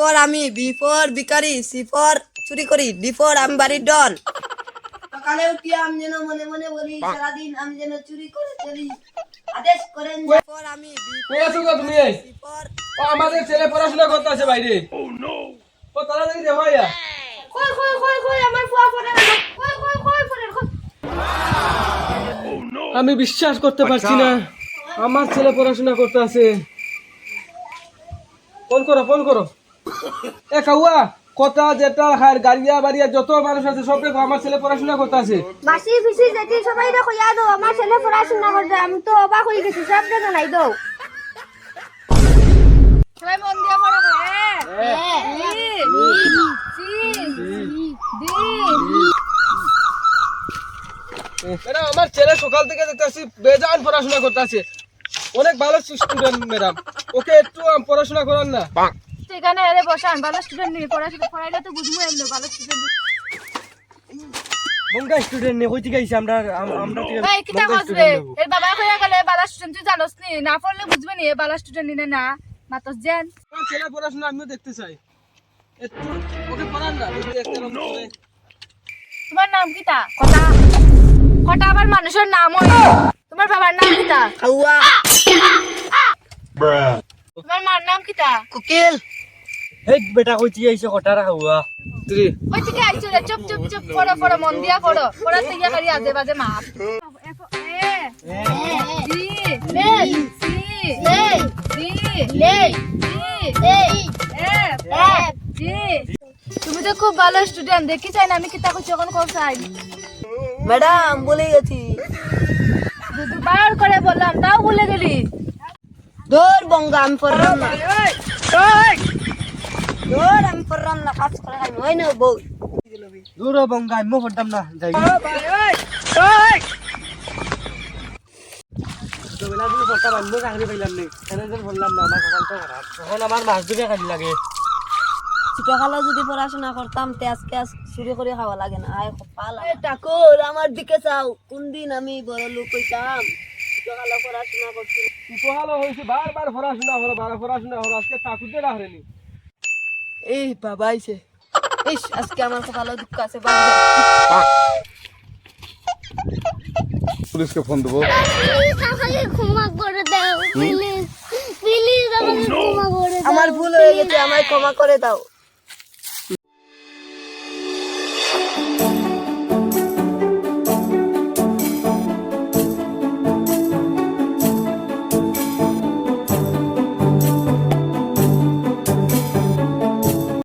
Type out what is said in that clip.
For আমি B for বিকারি C for চুরি করি ডি ফর আমি বাড়ির ডন সকালে উঠি আমি যেন মনে মনে বলি সারাদিন আমি যেন চুরি করে চলি। আদেশ করেন যে ফর আমি বি কই আছো গো তুমি? সি ফর ও আমাদের ছেলে পড়াশোনা করতে আছে বাইরে। ও তাড়াতাড়ি দেখো ইয়া কই কই কই কই আমার ফুয়া ফোনে কই কই কই ফোনে আমি বিশ্বাস করতে পারছি না। আমার ছেলে পড়াশোনা করতে আছে ফোন করো ফোন করো। এ কাউয়া কথা যেটা খায় গাড়িয়া বাড়িয়া যত মানুষ আছে সব দেখো আমার ছেলে পড়াশোনা করতে আছে। মাসি পিসি যেতে সবাই দেখো ইয়া দাও আমার ছেলে পড়াশোনা করতে আমি তো অবাক হয়ে গেছি সব দেখে নাই দাও? সবাই মন দিয়ে পড়ো ম্যাডাম আমার ছেলে সকাল থেকে দেখতে আসছি বেজান পড়াশোনা করতে আছে অনেক ভালো স্টুডেন্ট ম্যাডাম। ওকে একটু পড়াশোনা করান না। এলে বসান ভালো স্টুডেন্ট নিয়ে পড়াশোনা পড়াইলে তো বুঝব এমনি ভালো স্টুডেন্ট বঙ্গা স্টুডেন্ট নেই কই থেকে আইছি আমরা আমরা ভাই কিতা কসবে? এর বাবা কইয়া গেলে ভালো স্টুডেন্ট তুই জানোস নি? না পড়লে বুঝবে নি ভালো স্টুডেন্ট নিনে না। মাতস জেন ছেলে পড়াশোনা আমিও দেখতে চাই। একটু ওকে পড়ান না যদি একটা তোমার নাম কটা? কটা আবার মানুষের নাম হই তোমার বাবার নাম কিতা? তোমার মার নাম কিতা? কুকিল। হেক বেটা কই থেকে আইছে কটা রাখা হুয়া? তুই? ওই থেকে আইছো রে চুপ চুপ চুপ পড়ো পড়ো মন দিয়া পড়ো। পড়া থেকে করি আজে বাজে মাপ এ বি লে সি লে ডি লে এফ এফ জি তুমি তো খুব ভালো স্টুডেন্ট দেখি চাই না আমি কিতা কইছি এখন কোন চাই। ম্যাডাম বলে গেছি। দুবার করে বললাম তাও ভুলে গেলি। দৌড় বঙ্গা আমি পড়লাম না দৌড় আমি পড়লাম না কাজ করে খাই হয় না বউ। দূর বঙ্গা আমিও পড়তাম না যাই ছোটকালে যদি পড়াশোনা করতাম তে আজকে আজ চুরি করে খাওয়া লাগে না। আয় কপাল। ঠাকুর আমার দিকে চাও কোন দিন আমি বড় লোক হইতাম। ছোটকালে পড়াশোনা করছি হয়েছে বারবার পড়াশোনা হলো বার পড়াশোনা হলো আজকে ঠাকুরকে রাখেনি এই বাবা আইছে ইস আজকে আমার কপালে দুঃখ আছে পুলিশকে ফোন দেবো। আমাকে ক্ষমা করে দাও প্লিজ প্লিজ আমাকে ক্ষমা করে আমার ভুল হয়ে গেছে আমায় ক্ষমা করে দাও।